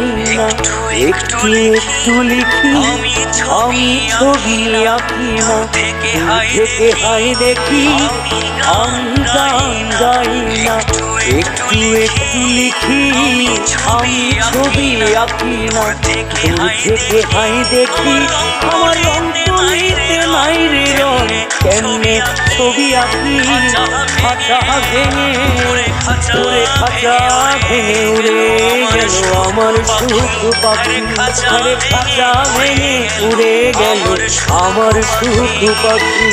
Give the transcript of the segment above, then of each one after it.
একটু একটু লিখি। আমি ছবি আঁকি না থেকে হাই দেখি। আমি গান গাই না। একটু একটু লিখি। আমি ছবি আঁকি না। থেকে হাই দেখি। আমার অন্তরিতে নাই রে রং কেমনে ছবি আঁকি? খাঁচা ভেঙে ওরে খাঁচা ভেঙে উড়ে গেল আমার সুখ পাখি। আরে খাঁচা ভেঙে উড়ে গেল আমার সুখ পাখি।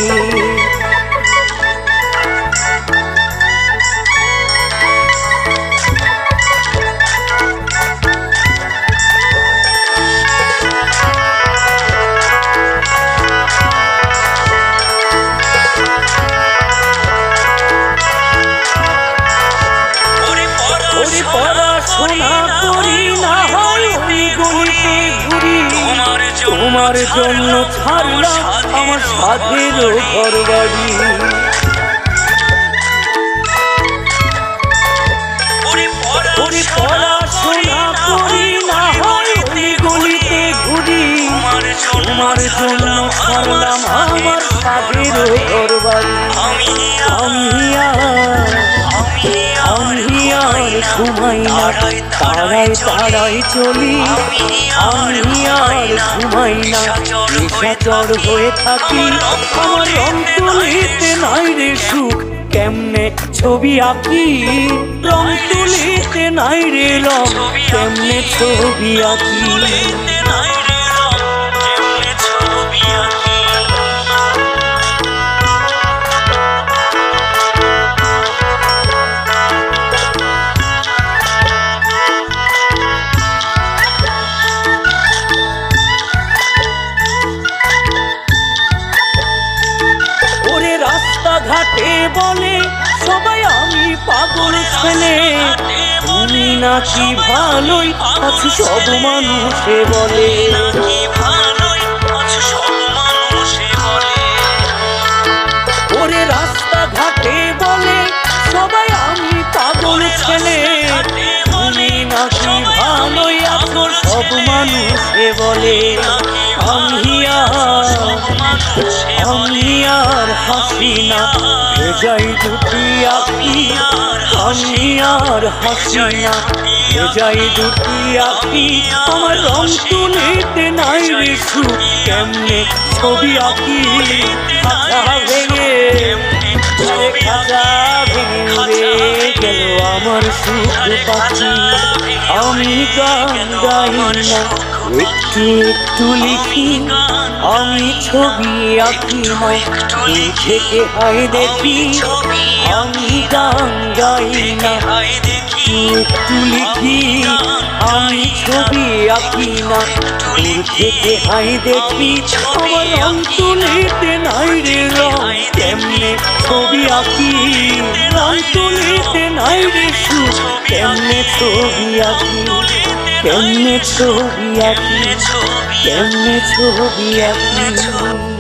তোমার জন্য ছাড়লাম আমার সাধের ঘর বাড়ি পড়াশোনা করি না ওই গলিতে ঘুরি। তোমার জন্য ছাড়লাম আমার সাধের ঘর বাড়ি আমি আমি আর ঘুমাই না। তারাই তারাই চলি। আর ঘুমাই না নিশাচর হয়ে থাকি। আমার অন্তলিতে নাই রে সুখ। কেমনে ছবি আঁকি? রং তুলিতে নাই রে রং। কেমনে ছবি আঁকি? আমি পাগল ছেলে। তুমি নাকি ভালোই আছি সব মানুষে বলে। আছো সব মানুষে বলে ওরে সবাই আমি পাগল ছেলে। তুমি নাকি ভালোই আছো, সব মানুষে বলে। আমি আমি আর হাসি না। ভেজাই দুটি আঁকি আমি আর হাসি না। ভেজাই দুটি আঁকি আমার রং তুলিতে নাই রে কেমনে? ছবি আঁকি খাতা ভেঙে খাতা ভেঙে গেল আমার সুখ পাখি? আমি গান গাই না। একটু একটু লিখি, আমি ছবি আঁকি দূর থেকে হাই দেখি, আমি গান গাই না। একটু লিখি, আমি ছবি আঁকি না। থেকে হাই দেখি, আমার রং তুলিতে নাই রে কেমনে ছবি আঁকি, রং তুলিতে নাই রে কেমনে ছবি আঁকি? কেমনে ছবি আঁকি? কেমনে ছবি আঁকি?